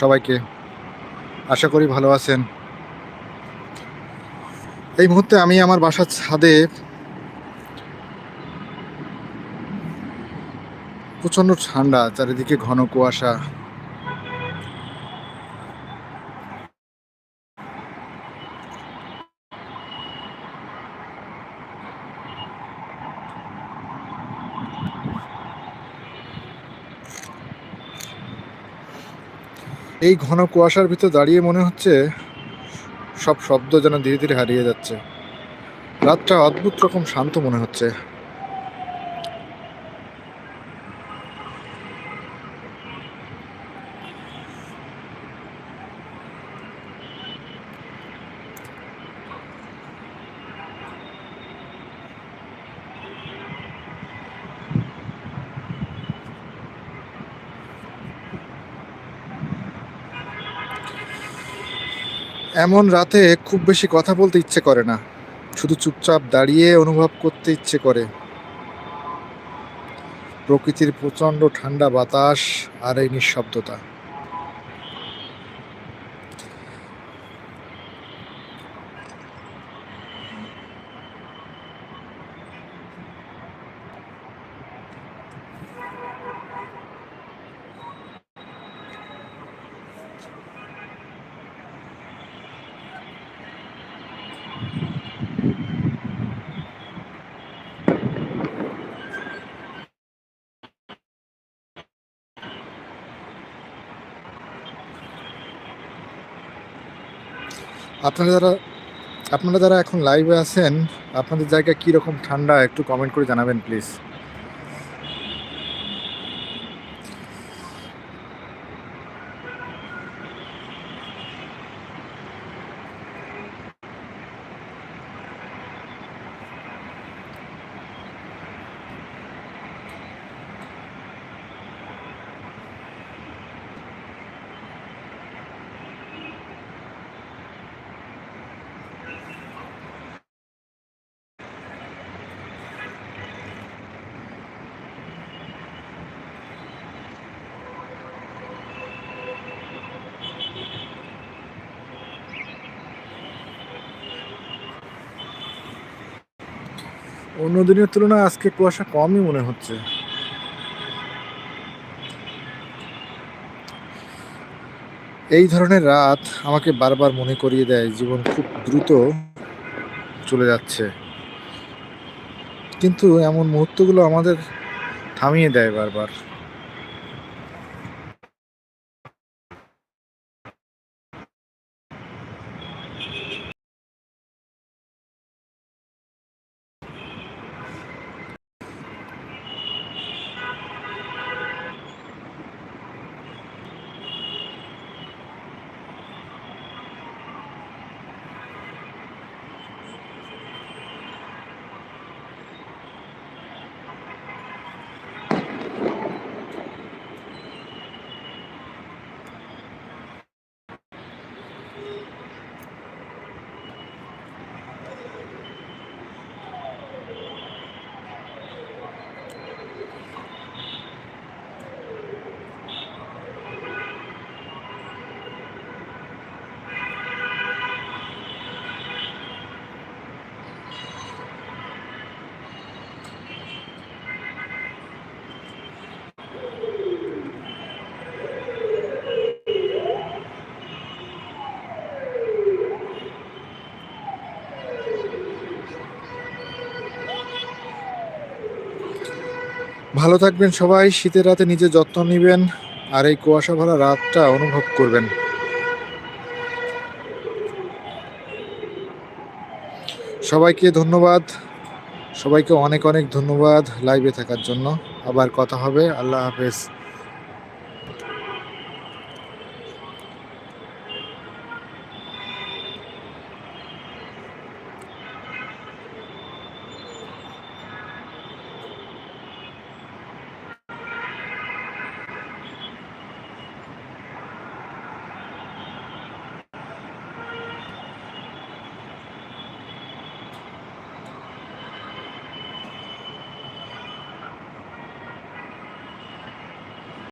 সবাইকে। আশা করি ভালো আছেন। এই মুহূর্তে আমি আমার বাসার ছাদে প্রচণ্ড ঠান্ডা, চারিদিকে ঘন কুয়াশা। এই ঘন কুয়াশার ভিতর দাঁড়িয়ে মনে হচ্ছে সব শব্দ যেন ধীরে ধীরে হারিয়ে যাচ্ছে। রাতটা অদ্ভুত রকম শান্ত মনে হচ্ছে। এমন রাতে খুব বেশি কথা বলতে ইচ্ছে করে না। শুধু চুপচাপ দাঁড়িয়ে অনুভব করতে ইচ্ছে করে। প্রকৃতির প্রচণ্ড ঠান্ডা বাতাস আর এই নিঃশব্দতা। আপনারা যারা আপনারা যারা এখন লাইভে আছেন, আপনাদের জায়গায় কীরকম ঠান্ডা, একটু কমেন্ট করে জানাবেন প্লিজ অন্য দিনের তুলনায় আজকে কুয়াশা কমই মনে হচ্ছে। এই ধরনের রাত আমাকে বারবার মনে করিয়ে দেয়, জীবন খুব দ্রুত চলে যাচ্ছে। কিন্তু এমন মুহূর্তগুলো আমাদের থামিয়ে দেয় বারবার। ভালো থাকবেন সবাই, শীতের রাতে নিজের যত্ন নেবেন আর এই কুয়াশা ভরা রাতটা অনুভব করবেন। সবাইকে ধন্যবাদ। সবাইকে অনেক অনেক ধন্যবাদ লাইভে থাকার জন্য। আবার কথা হবে। আল্লাহ হাফেজ।